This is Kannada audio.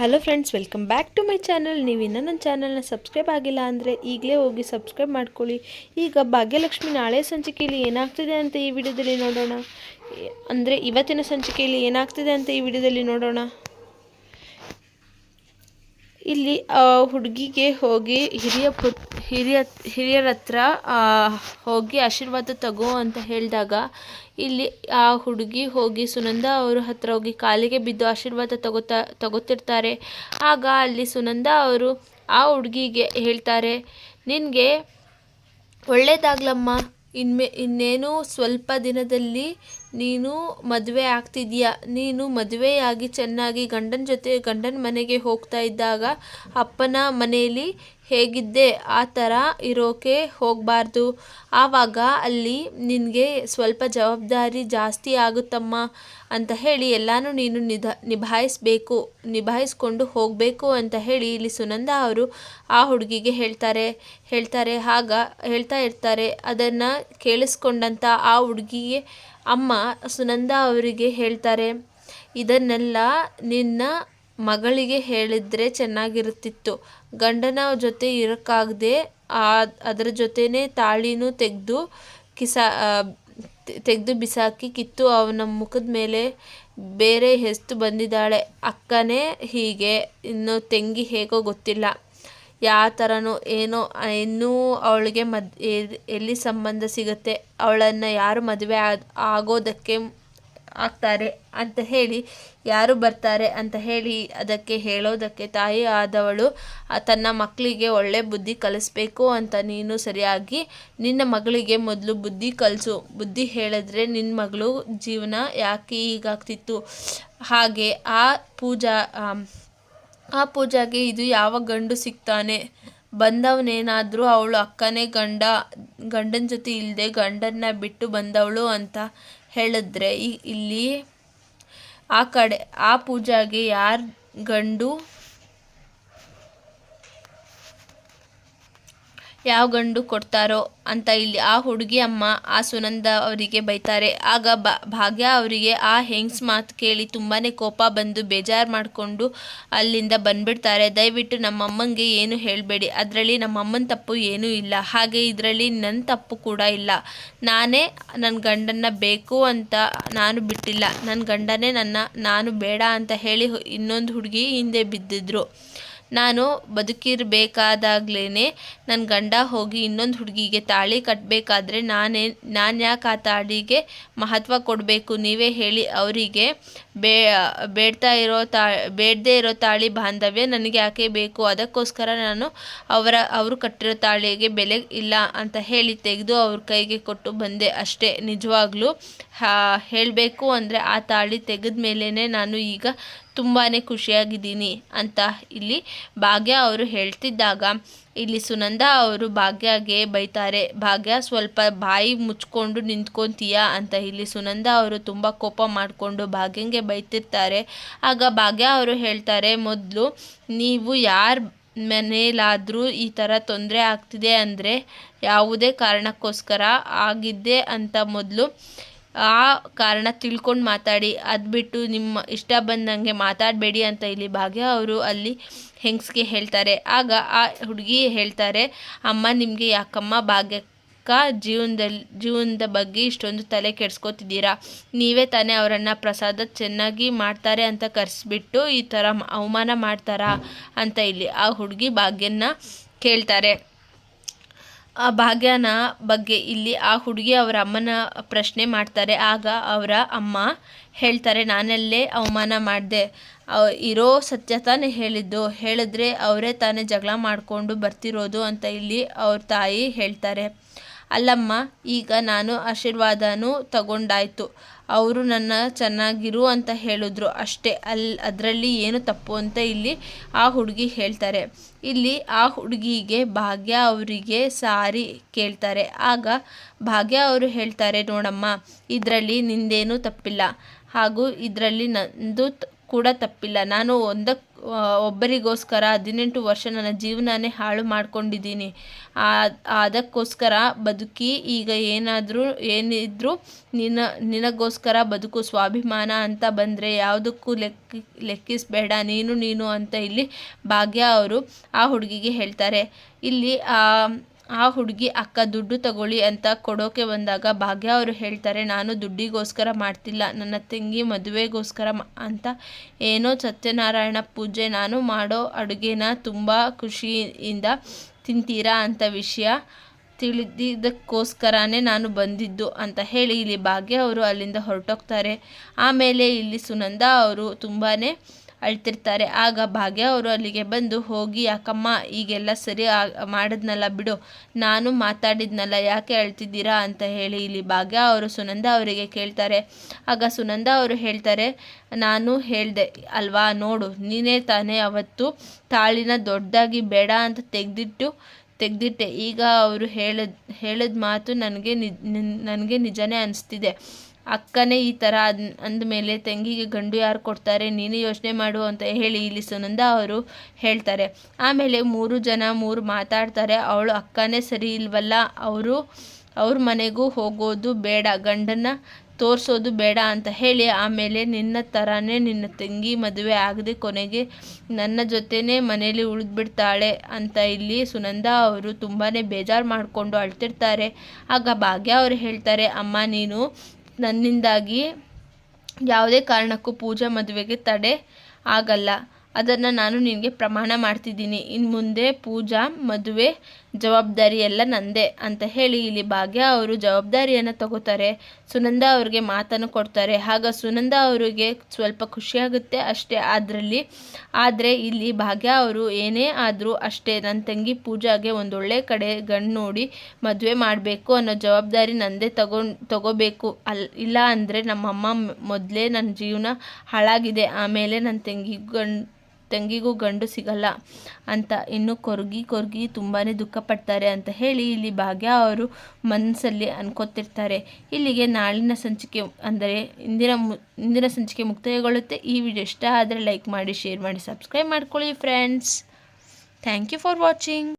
Hello friends welcome back to my channel ನೀವು ಇನ್ನೂ ನನ್ನ ಚಾನಲ್ನ ಸಬ್ಸ್ಕ್ರೈಬ್ ಆಗಿಲ್ಲ ಅಂದರೆ ಈಗಲೇ ಹೋಗಿ ಸಬ್ಸ್ಕ್ರೈಬ್ ಮಾಡ್ಕೊಳ್ಳಿ. ಈಗ ಭಾಗ್ಯಲಕ್ಷ್ಮಿ ನಾಳೆ ಸಂಚಿಕೆಯಲ್ಲಿ ಏನಾಗ್ತಿದೆ ಅಂತ ಈ ವಿಡಿಯೋದಲ್ಲಿ ನೋಡೋಣ. ಅಂದರೆ ಇವತ್ತಿನ ಸಂಚಿಕೆಯಲ್ಲಿ ಏನಾಗ್ತಿದೆ ಅಂತ ಈ ವಿಡಿಯೋದಲ್ಲಿ ನೋಡೋಣ. ಇಲ್ಲಿ ಹುಡುಗಿಗೆ ಹೋಗಿ ಹಿರಿಯ ಪು ಹಿರಿಯ ಹಿರಿಯರ ಹತ್ರ ಹೋಗಿ ಆಶೀರ್ವಾದ ತಗೋ ಅಂತ ಹೇಳಿದಾಗ, ಇಲ್ಲಿ ಆ ಹುಡುಗಿ ಹೋಗಿ ಸುನಂದ ಅವರ ಹತ್ರ ಹೋಗಿ ಕಾಲಿಗೆ ಬಿದ್ದು ಆಶೀರ್ವಾದ ತಗೋತಾ, ತಗೋತಿರ್ತಾರೆ. ಆಗ ಅಲ್ಲಿ ಸುನಂದ ಅವರು ಆ ಹುಡುಗಿಗೆ ಹೇಳ್ತಾರೆ, ನಿನಗೆ ಒಳ್ಳೇದಾಗ್ಲಮ್ಮ. ಇನ್ಮೆ, ಇನ್ನೇನು ಸ್ವಲ್ಪ ದಿನದಲ್ಲಿ ನೀನು ಮದುವೆ ಆಗ್ತಿದೀಯ? ನೀನು ಮದುವೆಯಾಗಿ ಚೆನ್ನಾಗಿ ಗಂಡನ ಜೊತೆ ಗಂಡನ ಮನೆಗೆ ಹೋಗ್ತಾ ಇದ್ದಾಗ ಅಪ್ಪನ ಮನೆಯಲ್ಲಿ ಹೇಗಿದ್ದೆ? ಆ ಥರ ಇರೋಕೆ ಹೋಗಬಾರ್ದು. ಆವಾಗ ಅಲ್ಲಿ ನಿನಗೆ ಸ್ವಲ್ಪ ಜವಾಬ್ದಾರಿ ಜಾಸ್ತಿ ಆಗುತ್ತಮ್ಮ ಅಂತ ಹೇಳಿ ಎಲ್ಲನೂ ನೀನು ನಿಧ, ನಿಭಾಯಿಸಬೇಕು, ನಿಭಾಯಿಸ್ಕೊಂಡು ಹೋಗಬೇಕು ಅಂತ ಹೇಳಿ ಇಲ್ಲಿ ಸುನಂದ ಅವರು ಆ ಹುಡುಗಿಗೆ ಹೇಳ್ತಾರೆ. ಹೇಳ್ತಾರೆ, ಆಗ ಹೇಳ್ತಾ ಇರ್ತಾರೆ, ಅದನ್ನು ಕೇಳಿಸ್ಕೊಂಡಂಥ ಆ ಹುಡುಗಿಗೆ ಅಮ್ಮ ಸುನಂದ ಅವರಿಗೆ ಹೇಳ್ತಾರೆ, ಇದನ್ನೆಲ್ಲ ನಿನ್ನ ಮಗಳಿಗೆ ಹೇಳಿದರೆ ಚೆನ್ನಾಗಿರುತ್ತಿತ್ತು. ಗಂಡನ ಜೊತೆ ಇರೋಕ್ಕಾಗದೆ ಅದರ ಜೊತೆನೇ ತಾಳಿನೂ ತೆಗೆದು ಕಿಸಾ ತೆಗೆದು ಬಿಸಾಕಿ ಕಿತ್ತು ಅವನ ಮುಖದ ಮೇಲೆ ಬೇರೆ ಹೆಸ್ತು ಬಂದಿದ್ದಾಳೆ. ಅಕ್ಕನೇ ಹೀಗೆ, ಇನ್ನು ತಂಗಿ ಹೇಗೋ ಗೊತ್ತಿಲ್ಲ. ಯಾವ ಥರನೋ ಏನೋ, ಇನ್ನೂ ಅವಳಿಗೆ ಮದ್ ಎಲ್- ಎಲ್ಲಿ ಸಂಬಂಧ ಸಿಗುತ್ತೆ, ಅವಳನ್ನು ಯಾರು ಮದುವೆ ಆಗ್, ಆಗೋದಕ್ಕೆ ಆಗ್ತಾರೆ ಅಂತ ಹೇಳಿ, ಯಾರು ಬರ್ತಾರೆ ಅಂತ ಹೇಳಿ ಅದಕ್ಕೆ ಹೇಳೋದಕ್ಕೆ ತಾಯಿ ಆದವಳು ತನ್ನ ಮಕ್ಕಳಿಗೆ ಒಳ್ಳೆ ಬುದ್ಧಿ ಕಲಿಸ್ಬೇಕು ಅಂತ ನೀನು ಸರಿಯಾಗಿ ನಿನ್ನ ಮಗಳಿಗೆ ಮೊದಲು ಬುದ್ಧಿ ಕಲಿಸು. ಬುದ್ಧಿ ಹೇಳಿದ್ರೆ ನಿನ್ನ ಮಗಳು ಜೀವನ ಯಾಕೆ ಹೀಗಾಗ್ತಿತ್ತು? ಹಾಗೆ ಆ ಪೂಜಾ ಆ ಪೂಜಾಗೆ ಇದು ಯಾವ ಗಂಡು ಸಿಗ್ತಾನೆ ಬಂದವನೇನಾದರೂ ಅವಳು ಅಕ್ಕನೇ ಗಂಡ, ಗಂಡನ ಜೊತೆ ಇಲ್ಲದೆ ಗಂಡನ್ನ ಬಿಟ್ಟು ಬಂದವಳು ಅಂತ ಹೇಳಿದ್ರೆ ಇಲ್ಲಿ ಆ ಕಡೆ, ಆ ಪೂಜಾಗೆ ಯಾರು ಗಂಡು ಯಾವ ಗಂಡು ಕೊಡ್ತಾರೋ ಅಂತ ಇಲ್ಲಿ ಆ ಹುಡುಗಿ ಅಮ್ಮ, ಆ ಸುನಂದ ಅವರಿಗೆ ಬೈತಾರೆ. ಆಗ ಭಾಗ್ಯ ಅವರಿಗೆ ಆ ಹೆಂಗ್ಸ್ ಮಾತು ಕೇಳಿ ತುಂಬಾ ಕೋಪ ಬಂದು ಬೇಜಾರು ಮಾಡಿಕೊಂಡು ಅಲ್ಲಿಂದ ಬಂದ್ಬಿಡ್ತಾರೆ. ದಯವಿಟ್ಟು ನಮ್ಮಮ್ಮಂಗೆ ಏನು ಹೇಳಬೇಡಿ. ಅದರಲ್ಲಿ ನಮ್ಮಮ್ಮನ ತಪ್ಪು ಏನೂ ಇಲ್ಲ. ಹಾಗೆ ಇದರಲ್ಲಿ ನನ್ನ ತಪ್ಪು ಕೂಡ ಇಲ್ಲ. ನಾನೇ ನನ್ನ ಗಂಡನ್ನ ಬೇಕು ಅಂತ ನಾನು ಬಿಟ್ಟಿಲ್ಲ. ನನ್ನ ಗಂಡನೇ ನನ್ನ, ನಾನು ಬೇಡ ಅಂತ ಹೇಳಿ ಇನ್ನೊಂದು ಹುಡುಗಿ ಹಿಂದೆ ಬಿದ್ದಿದ್ರು. ನಾನು ಬದುಕಿರಬೇಕಾದಾಗ್ಲೇ ನನ್ನ ಗಂಡ ಹೋಗಿ ಇನ್ನೊಂದು ಹುಡುಗಿಗೆ ತಾಳಿ ಕಟ್ಟಬೇಕಾದ್ರೆ ನಾನೇ, ನಾನು ಯಾಕೆ ಆ ತಾಳಿಗೆ ಮಹತ್ವ ಕೊಡಬೇಕು? ನೀವೇ ಹೇಳಿ ಅವರಿಗೆ ಬೇ, ಬೇಡ್ತಾ ಇರೋ ತಾ, ಬೇಡದೇ ಇರೋ ತಾಳಿ ಬಾಂಧವ್ಯ ನನಗೆ ಯಾಕೆ ಬೇಕು? ಅದಕ್ಕೋಸ್ಕರ ನಾನು ಅವರ, ಅವರು ಕಟ್ಟಿರೋ ತಾಳಿಗೆ ಬೆಲೆ ಇಲ್ಲ ಅಂತ ಹೇಳಿ ತೆಗೆದು ಅವ್ರ ಕೈಗೆ ಕೊಟ್ಟು ಬಂದೆ ಅಷ್ಟೇ. ನಿಜವಾಗ್ಲೂ ಹೇಳಬೇಕು ಅಂದರೆ ಆ ತಾಳಿ ತೆಗೆದ ಮೇಲೇ ನಾನು ಈಗ ತುಂಬಾ ಖುಷಿಯಾಗಿದ್ದೀನಿ ಅಂತ ಇಲ್ಲಿ ಭಾಗ್ಯ ಅವರು ಹೇಳ್ತಿದ್ದಾಗ, ಇಲ್ಲಿ ಸುನಂದ ಅವರು ಭಾಗ್ಯಗೆ ಬೈತಾರೆ, ಭಾಗ್ಯ, ಸ್ವಲ್ಪ ಬಾಯಿ ಮುಚ್ಕೊಂಡು ನಿಂತ್ಕೊಂತೀಯಾ? ಅಂತ ಇಲ್ಲಿ ಸುನಂದ ಅವರು ತುಂಬ ಕೋಪ ಮಾಡಿಕೊಂಡು ಭಾಗ್ಯಂಗೆ ಬೈತಿರ್ತಾರೆ. ಆಗ ಭಾಗ್ಯ ಅವರು ಹೇಳ್ತಾರೆ, ಮೊದಲು ನೀವು ಯಾರು ಮನೇಲಾದರೂ ಈ ಥರ ತೊಂದರೆ ಆಗ್ತಿದೆ ಅಂದರೆ ಯಾವುದೇ ಕಾರಣಕ್ಕೋಸ್ಕರ ಆಗಿದ್ದೆ ಅಂತ ಮೊದಲು ಆ ಕಾರಣ ತಿಳ್ಕೊಂಡು ಮಾತಾಡಿ. ಅದು ಬಿಟ್ಟು ನಿಮ್ಮ ಇಷ್ಟ ಬಂದಂಗೆ ಮಾತಾಡಬೇಡಿ ಅಂತ ಇಲ್ಲಿ ಭಾಗ್ಯ ಅವರು ಅಲ್ಲಿ ಹೆಂಗ್ಸ್ಗೆ ಹೇಳ್ತಾರೆ. ಆಗ ಆ ಹುಡುಗಿ ಹೇಳ್ತಾರೆ, ಅಮ್ಮ, ನಿಮಗೆ ಯಾಕಮ್ಮ ಭಾಗ್ಯಕ್ಕ ಜೀವನದಲ್ಲಿ ಜೀವನದ ಬಗ್ಗೆ ಇಷ್ಟೊಂದು ತಲೆ ಕೆಡ್ಸ್ಕೊತಿದ್ದೀರಾ? ನೀವೇ ತಾನೇ ಅವರನ್ನು ಪ್ರಸಾದ ಚೆನ್ನಾಗಿ ಮಾಡ್ತಾರೆ ಅಂತ ಕರೆಸ್ಬಿಟ್ಟು ಈ ಥರ ಅವಮಾನ ಮಾಡ್ತಾರಾ? ಅಂತ ಇಲ್ಲಿ ಆ ಹುಡುಗಿ ಭಾಗ್ಯನ ಕೇಳ್ತಾರೆ. ಆ ಭಾಗ್ಯನ ಬಗ್ಗೆ ಇಲ್ಲಿ ಆ ಹುಡುಗಿ ಅವರ ಅಮ್ಮನ ಪ್ರಶ್ನೆ ಮಾಡ್ತಾರೆ. ಆಗ ಅವರ ಅಮ್ಮ ಹೇಳ್ತಾರೆ, ನಾನಲ್ಲೇ ಅವಮಾನ ಮಾಡಿದೆ. ಇರೋ ಸತ್ಯ ತಾನೇ ಹೇಳಿದ್ದು. ಹೇಳಿದ್ರೆ ಅವರೇ ತಾನೇ ಜಗಳ ಮಾಡಿಕೊಂಡು ಬರ್ತಿರೋದು ಅಂತ ಇಲ್ಲಿ ಅವ್ರ ತಾಯಿ ಹೇಳ್ತಾರೆ. ಅಲ್ಲಮ್ಮ, ಈಗ ನಾನು ಆಶೀರ್ವಾದನೂ ತಗೊಂಡಾಯ್ತು. ಅವರು ನನ್ನ ಚೆನ್ನಾಗಿರು ಅಂತ ಹೇಳಿದ್ರು. ಅಷ್ಟೇ ಅಲ್ಲಿ ಅದರಲ್ಲಿ ಏನು ತಪ್ಪು ಅಂತ ಇಲ್ಲಿ ಆ ಹುಡುಗಿ ಹೇಳ್ತಾರೆ. ಇಲ್ಲಿ ಆ ಹುಡುಗಿಗೆ ಭಾಗ್ಯ ಅವರಿಗೆ ಸಾರಿ ಕೇಳ್ತಾರೆ. ಆಗ ಭಾಗ್ಯ ಅವರು ಹೇಳ್ತಾರೆ, ನೋಡಮ್ಮ, ಇದರಲ್ಲಿ ನಿಂದೇನೂ ತಪ್ಪಿಲ್ಲ. ಹಾಗೂ ಇದರಲ್ಲಿ ನಂದು ಕೂಡ ತಪ್ಪಿಲ್ಲ. ನಾನು ಒಂದಕ್ಕೆ ಒಬ್ಬರಿಗೋಸ್ಕರ ಹದಿನೆಂಟು ವರ್ಷ ನನ್ನ ಜೀವನನೇ ಹಾಳು ಮಾಡ್ಕೊಂಡಿದ್ದೀನಿ. ಅದಕ್ಕೋಸ್ಕರ ಬದುಕಿ ಈಗ ಏನಾದರೂ, ಏನಿದ್ರು ನಿನ್ನ, ನಿನಗೋಸ್ಕರ ಬದುಕು ಸ್ವಾಭಿಮಾನ ಅಂತ ಬಂದರೆ ಯಾವುದಕ್ಕೂ ಲೆಕ್ಕ, ಲೆಕ್ಕಿಸಬೇಡ. ನೀನು ನೀನು ಅಂತ ಇಲ್ಲಿ ಭಾಗ್ಯ ಅವರು ಆ ಹುಡುಗಿಗೆ ಹೇಳ್ತಾರೆ. ಇಲ್ಲಿ ಆ ಹುಡುಗಿ, ಅಕ್ಕ, ದುಡ್ಡು ತಗೊಳ್ಳಿ ಅಂತ ಕೊಡೋಕೆ ಬಂದಾಗ ಭಾಗ್ಯ ಅವರು ಹೇಳ್ತಾರೆ, ನಾನು ದುಡ್ಡಿಗೋಸ್ಕರ ಮಾಡ್ತಿಲ್ಲ, ನನ್ನ ತಂಗಿ ಮದುವೆಗೋಸ್ಕರ ಅಂತ ಏನೋ ಸತ್ಯನಾರಾಯಣ ಪೂಜೆ, ನಾನು ಮಾಡೋ ಅಡುಗೆನ ತುಂಬ ಖುಷಿಯಿಂದ ತಿಂತೀರಾ ಅಂತ ವಿಷಯ ತಿಳಿದಿದ್ದಕ್ಕೋಸ್ಕರನೇ ನಾನು ಬಂದಿದ್ದು ಅಂತ ಹೇಳಿ ಇಲ್ಲಿ ಭಾಗ್ಯ ಅವರು ಅಲ್ಲಿಂದ ಹೊರಟೋಗ್ತಾರೆ. ಆಮೇಲೆ ಇಲ್ಲಿ ಸುನಂದ ಅವರು ತುಂಬಾ ಅಳ್ತಿರ್ತಾರೆ. ಆಗ ಭಾಗ್ಯ ಅವರು ಅಲ್ಲಿಗೆ ಬಂದು, ಹೋಗಿ ಯಾಕಮ್ಮ ಈಗೆಲ್ಲ ಸರಿ ಮಾಡಿದ್ನಲ್ಲ ಬಿಡು. ನಾನು ಮಾತಾಡಿದ್ನಲ್ಲ, ಯಾಕೆ ಅಳ್ತಿದ್ದೀರಾ? ಅಂತ ಹೇಳಿ ಇಲ್ಲಿ ಭಾಗ್ಯ ಅವರು ಸುನಂದ ಅವರಿಗೆ ಕೇಳ್ತಾರೆ. ಆಗ ಸುನಂದ ಅವರು ಹೇಳ್ತಾರೆ, ನಾನು ಹೇಳಿದೆ ಅಲ್ವಾ, ನೋಡು, ನೀನೇ ತಾನೇ ಅವತ್ತು ತಾಳಿನ ದೊಡ್ಡದಾಗಿ ಬೇಡ ಅಂತ ತೆಗೆದಿಟ್ಟು, ತೆಗೆದಿಟ್ಟೆ. ಈಗ ಅವರು ಹೇಳದ್, ಹೇಳಿದ ಮಾತು ನನಗೆ ನಿಜ ನನಗೆ ನಿಜನೇ ಅನಿಸ್ತಿದೆ. ಅಕ್ಕನೇ ಈ ಥರ ಅಂದ ಅಂದಮೇಲೆ ತಂಗಿಗೆ ಗಂಡು ಯಾರು ಕೊಡ್ತಾರೆ, ನೀನು ಯೋಚನೆ ಮಾಡು ಅಂತ ಹೇಳಿ ಇಲ್ಲಿ ಸುನಂದ ಅವರು ಹೇಳ್ತಾರೆ. ಆಮೇಲೆ ಮೂರು ಜನ ಮೂರು ಮಾತಾಡ್ತಾರೆ, ಅವಳು ಅಕ್ಕನೇ ಸರಿ ಇಲ್ವಲ್ಲ, ಅವರು ಅವ್ರ ಮನೆಗೂ ಹೋಗೋದು ಬೇಡ ಗಂಡನ ತೋರಿಸೋದು ಬೇಡ ಅಂತ ಹೇಳಿ ಆಮೇಲೆ ನಿನ್ನ ಥರನೇ ನಿನ್ನ ತಂಗಿ ಮದುವೆ ಆಗದೆ ಕೊನೆಗೆ ನನ್ನ ಜೊತೆನೇ ಮನೇಲಿ ಉಳಿದ್ಬಿಡ್ತಾಳೆ ಅಂತ ಇಲ್ಲಿ ಸುನಂದ ಅವರು ತುಂಬಾ ಬೇಜಾರು ಮಾಡಿಕೊಂಡು ಅಳ್ತಿರ್ತಾರೆ. ಆಗ ಭಾಗ್ಯ ಅವರು ಹೇಳ್ತಾರೆ, ಅಮ್ಮ, ನೀನು ನನ್ನಿಂದಾಗಿ ಯಾವುದೇ ಕಾರಣಕ್ಕೂ ಪೂಜಾ ಮದುವೆಗೆ ತಡೆ ಆಗಲ್ಲ. ಅದನ್ನು ನಾನು ನಿನಗೆ ಪ್ರಮಾಣ ಮಾಡ್ತಿದ್ದೀನಿ. ಇನ್ನು ಮುಂದೆ ಪೂಜಾ ಮದುವೆ ಜವಾಬ್ದಾರಿ ಎಲ್ಲ ನಂದೇ ಅಂತ ಹೇಳಿ ಇಲ್ಲಿ ಭಾಗ್ಯ ಅವರು ಜವಾಬ್ದಾರಿಯನ್ನು ತಗೋತಾರೆ. ಸುನಂದ ಅವ್ರಿಗೆ ಮಾತನ್ನು ಕೊಡ್ತಾರೆ. ಆಗ ಸುನಂದ ಅವರಿಗೆ ಸ್ವಲ್ಪ ಖುಷಿಯಾಗುತ್ತೆ ಅಷ್ಟೇ. ಅದರಲ್ಲಿ ಆದರೆ ಇಲ್ಲಿ ಭಾಗ್ಯ ಅವರು ಏನೇ ಆದರೂ ಅಷ್ಟೇ. ನನ್ನ ತಂಗಿ ಪೂಜಾಗೆ ಒಂದೊಳ್ಳೆ ಕಡೆ ಗಂಡು ನೋಡಿ ಮದುವೆ ಮಾಡಬೇಕು ಅನ್ನೋ ಜವಾಬ್ದಾರಿ ನಂದೇ ತಗೊಂಡು ತಗೋಬೇಕು. ಅಲ್, ಇಲ್ಲ ಅಂದರೆ ನಮ್ಮಮ್ಮ ಮೊದಲೇ ನನ್ನ ಜೀವನ ಹಾಳಾಗಿದೆ. ಆಮೇಲೆ ನನ್ನ ತಂಗಿ ಗಂಡು ತಂಗಿಗೂ ಗಂಡು ಸಿಗಲ್ಲ ಅಂತ ಇನ್ನು ಕೊರಗಿ ಕೊರಗಿ ತುಂಬಾ ದುಃಖ ಪಡ್ತಾರೆ ಅಂತ ಹೇಳಿ ಇಲ್ಲಿ ಭಾಗ್ಯ ಅವರು ಮನಸ್ಸಲ್ಲಿ ಅನ್ಕೋತಿರ್ತಾರೆ. ಇಲ್ಲಿಗೆ ನಾಳಿನ ಸಂಚಿಕೆ ಅಂದರೆ ಇಂದಿನ ಮು ಇಂದಿನ ಸಂಚಿಕೆ ಮುಕ್ತಾಯಗೊಳ್ಳುತ್ತೆ. ಈ ವಿಡಿಯೋ ಇಷ್ಟ ಆದರೆ ಲೈಕ್ ಮಾಡಿ, ಶೇರ್ ಮಾಡಿ, ಸಬ್ಸ್ಕ್ರೈಬ್ ಮಾಡ್ಕೊಳ್ಳಿ friends thank you for watching